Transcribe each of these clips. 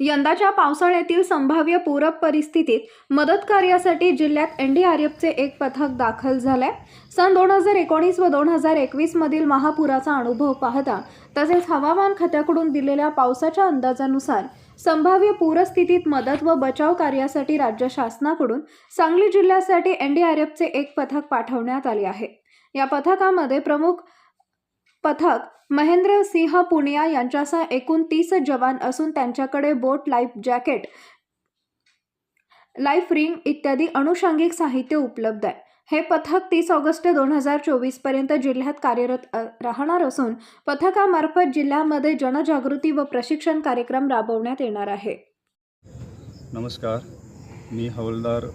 यंदाच्या पावसाळ्यातील संभाव्य पूरक परिस्थितीत मदत कार्यासाठी जिल्ह्यात एफचे एक पथक दाखल झालंय. सन दोन हजार एकोणीस व दोन हजार एकवीसमधील महापुराचा अनुभव पाहता तसेच हवामान खात्याकडून दिलेल्या पावसाच्या अंदाजानुसार संभाव्य पूरस्थितीत मदत व बचाव कार्यासाठी राज्य शासनाकडून सांगली जिल्ह्यासाठी एन डी आर एफचे एक पथक पाठवण्यात आले आहे. या पथकामध्ये प्रमुख पथक महेंद्र सिंह पुनिया यांच्यासह एकूण तीस जवान असून त्यांच्याकडे boat life jacket life ring इत्यादी अनुषंगिक साहित्य उपलब्ध आहे. हे पथक तीस ऑगस्ट दोन हजार चोवीसपर्यंत जिल्ह्यात कार्यरत राहणार असून पथकामार्फत जिल्ह्यामध्ये जनजागृती व प्रशिक्षण कार्यक्रम राबवण्यात येणार आहे. नमस्कार. मी हवलदार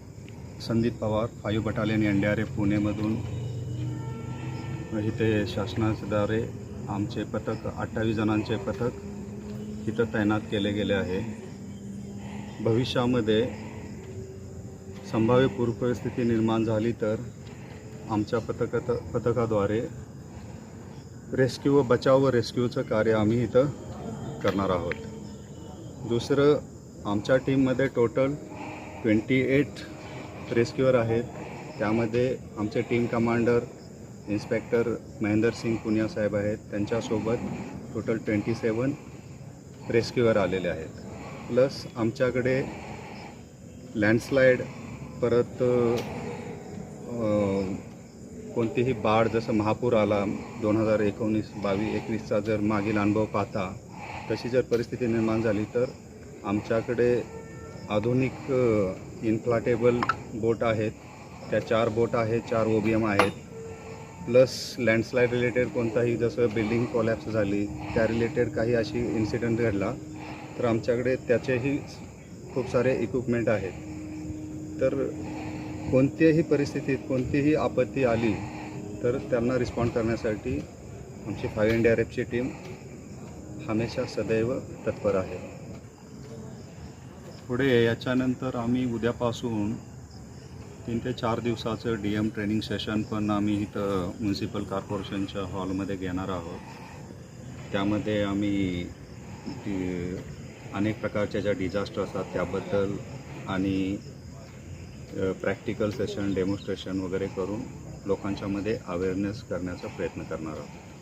Sandeep Pawar five battalion N D R F पुणेमधून इथे शासनाद्वारे आमचे पथक अठ्ठावीस जणांचे पथक इथं तैनात केले गेले आहे. भविष्यामध्ये संभाव्य पूर परिस्थिती निर्माण झाली तर आमच्या पथकात पथकाद्वारे रेस्क्यू व बचाव व रेस्क्यूचं कार्य आम्ही इथं करणार आहोत. दुसरं आमच्या टीममध्ये टोटल ट्वेंटी एट रेस्क्युअर आहेत. त्यामध्ये आमचे team commander inspector Mahender Singh Punia साहेब आहेत. त्यांच्यासोबत टोटल ट्वेंटी सेवन रेस्क्युअर आलेले आहेत. प्लस आमच्याकडे लँडस्लाईड परत कोणतीही बाढ जसं महापूर आला दोन हजार एकोणीस बावीस एकवीसचा जर मागील अनुभव पाहता तशी जर परिस्थिती निर्माण झाली तर आमच्याकडे आधुनिक इन्फ्लाटेबल बोट आहेत. त्या चार बोट आहेत चार ओ बी एम आहेत. प्लस लँडस्लाईड रिलेटेड कोणताही जसं बिल्डिंग कोलॅप्स झाली त्या रिलेटेड काही अशी इन्सिडेंट घडला तर आमच्याकडे त्याचेही खूप सारे इक्विपमेंट आहेत. तर कोणत्याही परिस्थितीत कोणतीही आपत्ती आली तर त्यांना रिस्पॉन्ड करण्यासाठी आमची फाय एन डी आर एफची टीम हमेशा सदैव तत्पर आहे. पुढे याच्यानंतर आम्ही उद्यापासून तीन ते चार दिवसाचं डी एम ट्रेनिंग सेशन पण आम्ही इथं म्युन्सिपल कॉर्पोरेशनच्या हॉलमध्ये घेणार आहोत. त्यामध्ये आम्ही अनेक प्रकारच्या ज्या डिझास्टर असतात त्याबद्दल आणि प्रॅक्टिकल सेशन डेमॉन्स्ट्रेशन वगैरे करून लोकांच्यामध्ये अवेअरनेस करण्याचा प्रयत्न करणार आहोत.